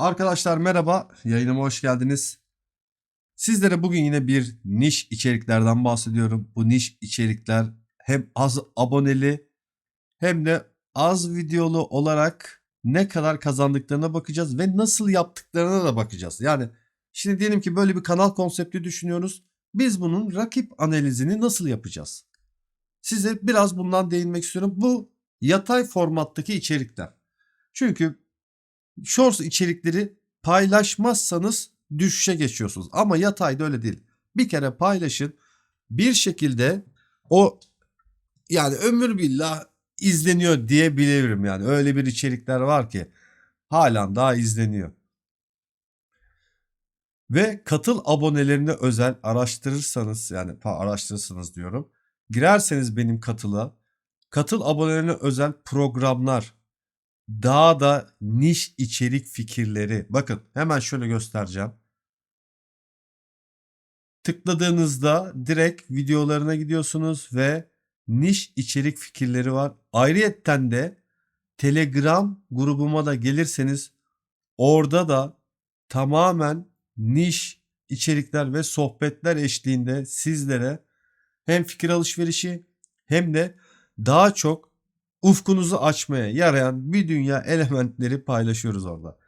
Arkadaşlar merhaba, yayınıma hoş geldiniz. Sizlere bugün yine bir niş içeriklerden bahsediyorum. Bu niş içerikler hem az aboneli hem de az videolu olarak ne kadar kazandıklarına bakacağız ve nasıl yaptıklarına da bakacağız. Yani şimdi diyelim ki böyle bir kanal konsepti düşünüyoruz. Biz bunun rakip analizini nasıl yapacağız? Size biraz bundan değinmek istiyorum. Bu yatay formattaki içerikler. Çünkü Shorts içerikleri paylaşmazsanız düşüşe geçiyorsunuz. Ama yatayda öyle değil. Bir kere paylaşın. Bir şekilde o yani ömür billah izleniyor diyebilirim yani. Öyle bir içerikler var ki halen daha izleniyor. Ve katıl abonelerine özel araştırırsanız yani araştırırsınız diyorum. Girerseniz benim katıla katıl abonelerine özel programlar, daha da niş içerik fikirleri. Bakın hemen şöyle göstereceğim. Tıkladığınızda direkt videolarına gidiyorsunuz ve niş içerik fikirleri var. Ayrıyetten de Telegram grubuma da gelirseniz orada da tamamen niş içerikler ve sohbetler eşliğinde sizlere hem fikir alışverişi hem de daha çok ufkunuzu açmaya yarayan bir dünya elementleri paylaşıyoruz orada.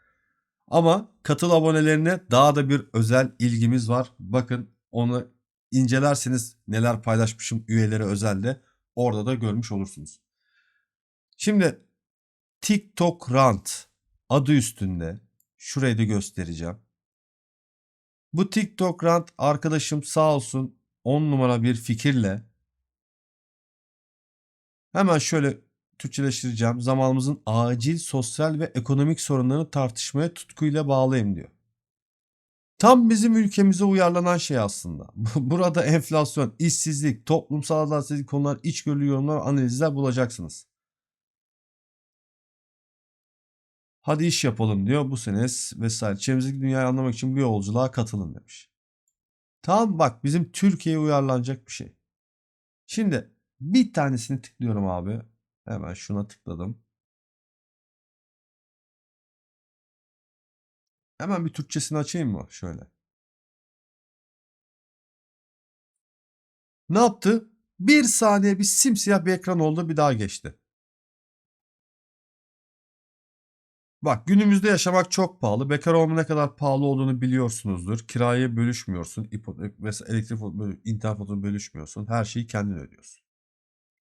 Ama katıl abonelerine daha da bir özel ilgimiz var. Bakın onu incelerseniz neler paylaşmışım üyelere özelde orada da görmüş olursunuz. Şimdi TikTok Rant adı üstünde şurayı da göstereceğim. Bu TikTok Rant arkadaşım sağ olsun 10 numara bir fikirle hemen şöyle Türkçeleştireceğim. Zamanımızın acil sosyal ve ekonomik sorunlarını tartışmaya tutkuyla bağlayayım diyor. Tam bizim ülkemize uyarlanan şey aslında. Burada enflasyon, işsizlik, toplumsal adaletsizlik konular, içgörülü yorumlar, analizler bulacaksınız. Hadi iş yapalım diyor bu sene vesaire. Çevremizdeki dünyayı anlamak için bu yolculuğa katılın demiş. Tam bak bizim Türkiye'ye uyarlanacak bir şey. Şimdi bir tanesini tıklıyorum abi. Hemen şuna tıkladım. Hemen bir Türkçesini açayım mı? Şöyle. Ne yaptı? Bir saniye bir simsiyah bir ekran oldu bir daha geçti. Bak günümüzde yaşamak çok pahalı. Bekar olma ne kadar pahalı olduğunu biliyorsunuzdur. Kirayı bölüşmüyorsun. ipo- Mesela elektrik internet faturası bölüşmüyorsun. Her şeyi kendin ödüyorsun.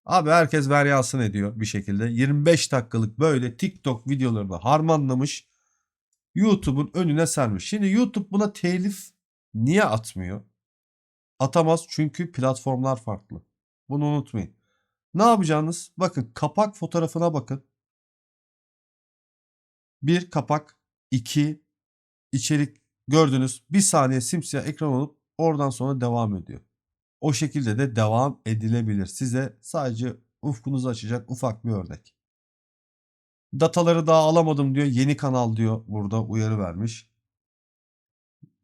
Abi herkes varyasın ediyor bir şekilde. 25 dakikalık böyle TikTok videolarını harmanlamış. YouTube'un önüne sermiş. Şimdi YouTube buna telif niye atmıyor? Atamaz çünkü platformlar farklı. Bunu unutmayın. Ne yapacağınız? Bakın kapak fotoğrafına bakın. Bir kapak, iki içerik gördünüz. Bir saniye simsiyah ekran olup oradan sonra devam ediyor. O şekilde de devam edilebilir. Size sadece ufkunuzu açacak ufak bir örnek. Dataları daha alamadım diyor. Yeni kanal diyor. Burada uyarı vermiş.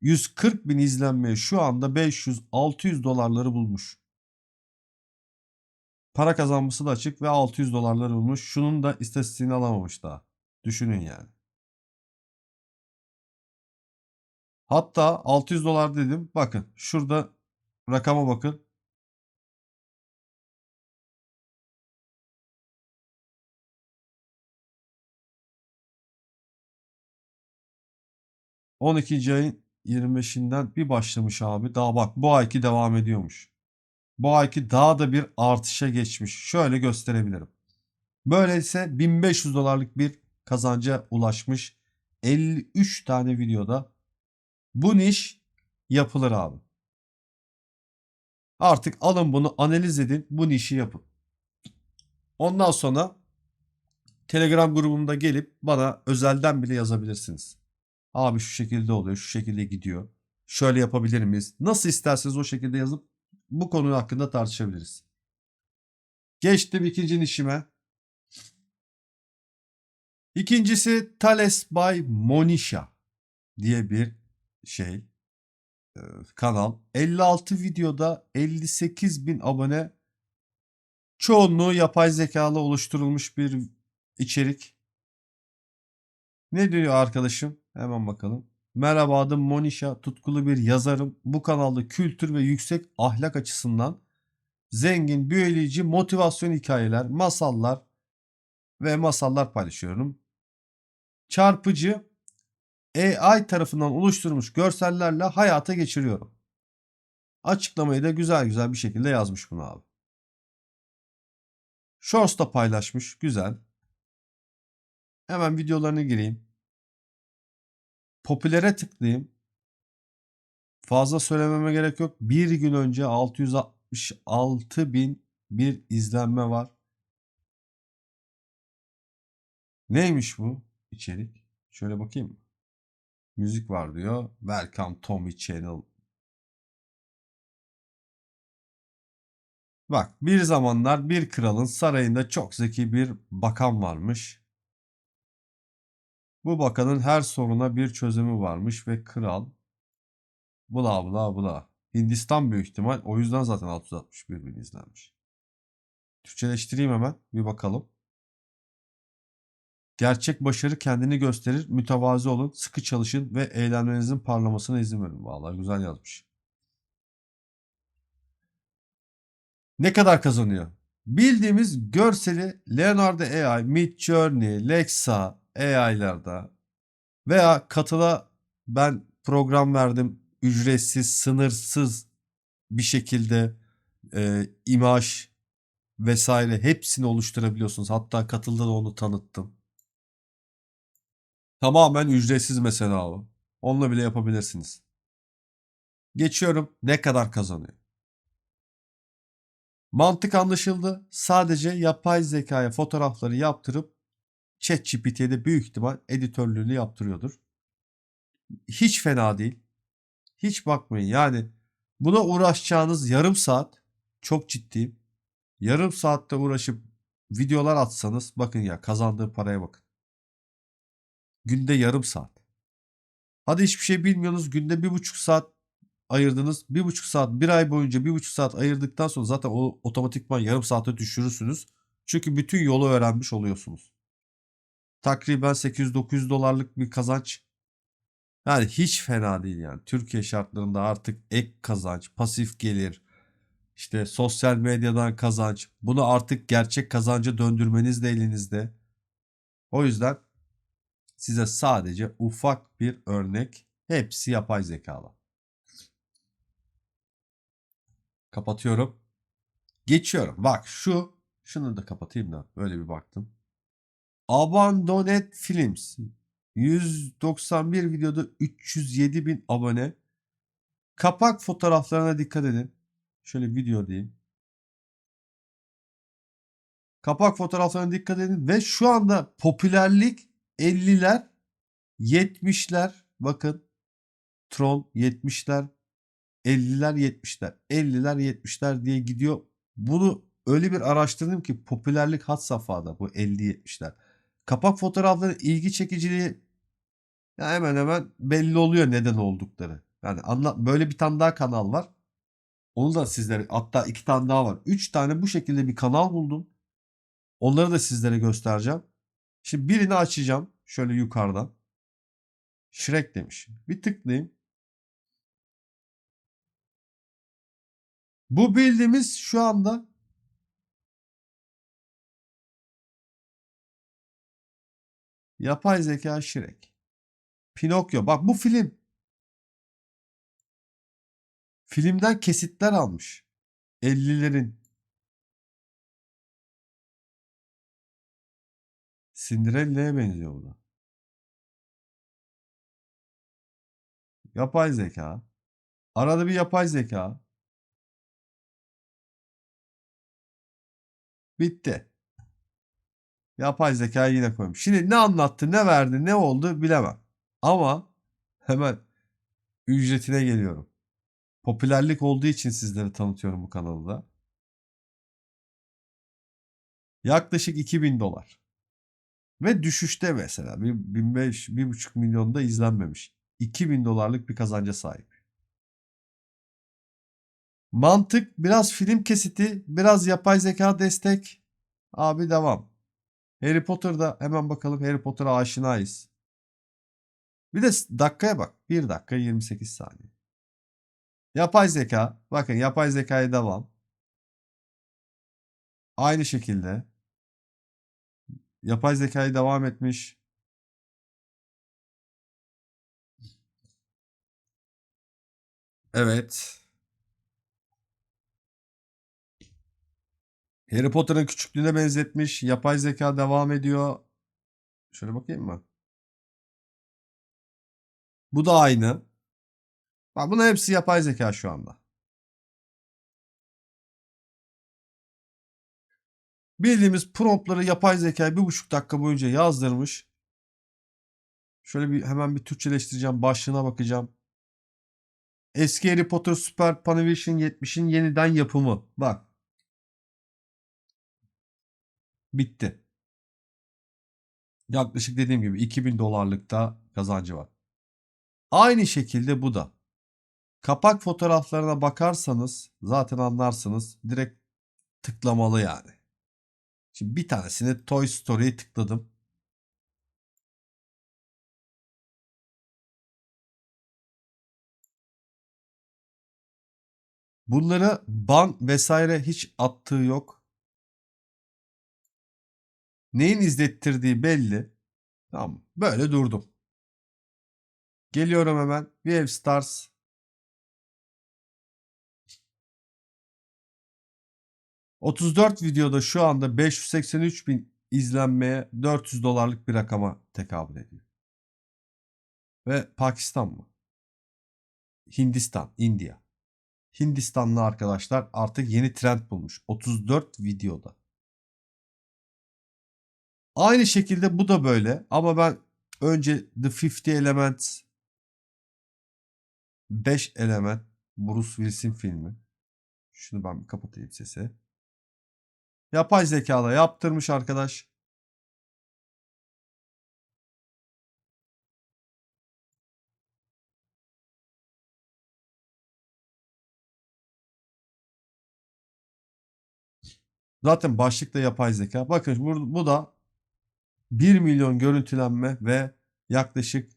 140 bin izlenmeye şu anda 500-600 dolarları bulmuş. Para kazanması da açık ve 600 dolarları bulmuş. Şunun da istatistiğini alamamış daha. Düşünün yani. Hatta 600 dolar dedim. Bakın şurada rakama bakın. ...12. ayın 25'inden bir başlamış abi. Daha bak bu ayki devam ediyormuş. Bu ayki daha da bir artışa geçmiş. Şöyle gösterebilirim. Böyleyse 1500 dolarlık bir kazanca ulaşmış. 53 tane videoda bu niş yapılır abi. Artık alın bunu analiz edin bu nişi yapın. Ondan sonra Telegram grubumda gelip bana özelden bile yazabilirsiniz. Abi şu şekilde oluyor, şu şekilde gidiyor. Şöyle yapabilir miyiz? Nasıl isterseniz o şekilde yazıp bu konu hakkında tartışabiliriz. Geçtim ikinci nişime. İkincisi Thales by Monisha diye bir şey kanal. 56 videoda 58 bin abone. Çoğunluğu yapay zekalı oluşturulmuş bir içerik. Ne diyor arkadaşım? Hemen bakalım. Merhaba adım Monişa. Tutkulu bir yazarım. Bu kanalda kültür ve yüksek ahlak açısından zengin, büyüleyici motivasyon hikayeler, masallar ve masallar paylaşıyorum. Çarpıcı AI tarafından oluşturulmuş görsellerle hayata geçiriyorum. Açıklamayı da güzel güzel bir şekilde yazmış bunu abi. Shorts da paylaşmış. Güzel. Hemen videolarına gireyim. Popülere tıklayayım. Fazla söylememe gerek yok. Bir gün önce 666 bin bir izlenme var. Neymiş bu içerik? Şöyle bakayım. Müzik var diyor. Welcome Tommy Channel. Bak bir zamanlar bir kralın sarayında çok zeki bir bakan varmış. Bu bakanın her soruna bir çözümü varmış ve kral bula bula bula. Hindistan büyük ihtimal o yüzden zaten 661 bin izlenmiş. Türkçeleştireyim hemen bir bakalım. Gerçek başarı kendini gösterir. Mütevazi olun, sıkı çalışın ve eğlenmenizin parlamasına izin verin. Vallahi güzel yazmış. Ne kadar kazanıyor? Bildiğimiz görseli Leonardo AI, Midjourney, Lexa AI'larda veya katıla ben program verdim ücretsiz, sınırsız bir şekilde e, imaj vesaire hepsini oluşturabiliyorsunuz. Hatta katılda da onu tanıttım. Tamamen ücretsiz mesela o. Onunla bile yapabilirsiniz. Geçiyorum. Ne kadar kazanıyor? Mantık anlaşıldı. Sadece yapay zekaya fotoğrafları yaptırıp ChatGPT'ye de büyük ihtimal editörlüğünü yaptırıyordur. Hiç fena değil. Hiç bakmayın. Yani buna uğraşacağınız yarım saat çok ciddiyim. Yarım saatte uğraşıp videolar atsanız bakın ya kazandığı paraya bakın. Günde yarım saat. Hadi hiçbir şey bilmiyorsunuz. Günde bir buçuk saat ayırdınız. Bir buçuk saat, bir ay boyunca bir buçuk saat ayırdıktan sonra zaten o otomatikman yarım saate düşürürsünüz. Çünkü bütün yolu öğrenmiş oluyorsunuz. Takriben 800-900 dolarlık bir kazanç. Yani hiç fena değil yani. Türkiye şartlarında artık ek kazanç, pasif gelir, işte sosyal medyadan kazanç. Bunu artık gerçek kazanca döndürmeniz de elinizde. O yüzden size sadece ufak bir örnek. Hepsi yapay zekalı. Kapatıyorum. Geçiyorum. Bak şu. Şunu da kapatayım da. Böyle bir baktım. Abandoned Films. 191 videoda 307 bin abone. Kapak fotoğraflarına dikkat edin. Şöyle video diyeyim. Kapak fotoğraflarına dikkat edin. Ve şu anda popülerlik 50'ler 70'ler bakın Tron 70'ler 50'ler 70'ler 50'ler 70'ler diye gidiyor. Bunu öyle bir araştırdım ki popülerlik had safhada bu 50-70'ler. Kapak fotoğrafları ilgi çekiciliği ya hemen hemen belli oluyor neden oldukları. Yani anla, böyle bir tane daha kanal var. Onu da sizlere hatta iki tane daha var. Üç tane bu şekilde bir kanal buldum. Onları da sizlere göstereceğim. Şimdi birini açacağım. Şöyle yukarıdan. Shrek demiş. Bir tıklayayım. Bu bildiğimiz şu anda yapay zeka Shrek. Pinokyo. Bak bu film. Filmden kesitler almış. 50'lerin. Cinderella'ya benziyor bu da. Yapay zeka. Arada bir yapay zeka. Bitti. Yapay zekayı yine koymuş. Şimdi ne anlattı, ne verdi, ne oldu bilemem. Ama hemen ücretine geliyorum. Popülerlik olduğu için sizlere tanıtıyorum bu kanalı da. Yaklaşık 2000 dolar. Ve düşüşte mesela. 1500, 1,5 milyonda izlenmemiş. 2000 dolarlık bir kazanca sahip. Mantık biraz film kesiti, biraz yapay zeka destek. Abi devam. Harry Potter'da hemen bakalım Harry Potter'a aşinayız. Bir de dakikaya bak. 1 dakika 28 saniye. Yapay zeka. Bakın yapay zekaya devam. Aynı şekilde. Yapay zekayı devam etmiş. Evet. Harry Potter'ın küçüklüğüne benzetmiş. Yapay zeka devam ediyor. Şöyle bakayım mı? Bu da aynı. Bak bunların hepsi yapay zeka şu anda. Bildiğimiz promptları yapay zeka bir buçuk dakika boyunca yazdırmış. Şöyle bir hemen bir Türkçeleştireceğim. Başlığına bakacağım. Eski Harry Potter Super Panavision 70'in yeniden yapımı. Bak. Bitti. Yaklaşık dediğim gibi 2000 dolarlıkta kazancı var. Aynı şekilde bu da. Kapak fotoğraflarına bakarsanız zaten anlarsınız. Direkt tıklamalı yani. Şimdi bir tanesini Toy Story'ye tıkladım. Bunları ban vesaire hiç attığı yok. Neyin izlettirdiği belli. Tamam. Böyle durdum. Geliyorum hemen. Wave Stars. ...34 videoda şu anda 583 bin izlenmeye 400 dolarlık bir rakama tekabül ediyor. Ve Pakistan mı? Hindistan, India. Hindistanlı arkadaşlar artık yeni trend bulmuş. 34 videoda. Aynı şekilde bu da böyle ama ben önce The 50 Elements 5 element Bruce Willis'in filmi. Şunu ben bir kapatayım sesi. Yapay zekada yaptırmış arkadaş. Zaten başlıkta yapay zeka. Bakın bu, bu da 1 milyon görüntülenme ve yaklaşık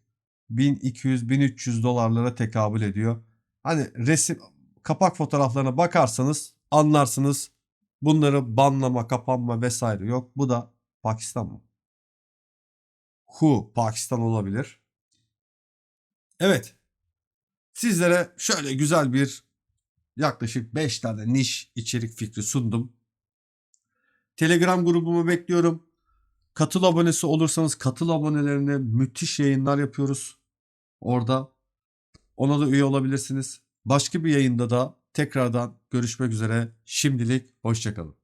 1200-1300 dolarlara tekabül ediyor. Hani resim kapak fotoğraflarına bakarsanız anlarsınız. Bunları banlama, kapanma vesaire yok. Bu da Pakistan mı? Hu Pakistan olabilir. Evet. Sizlere şöyle güzel bir yaklaşık 5 tane niş içerik fikri sundum. Telegram grubumu bekliyorum. Katıl abonesi olursanız katıl abonelerine müthiş yayınlar yapıyoruz. Orada ona da üye olabilirsiniz. Başka bir yayında da tekrardan görüşmek üzere. Şimdilik hoşçakalın.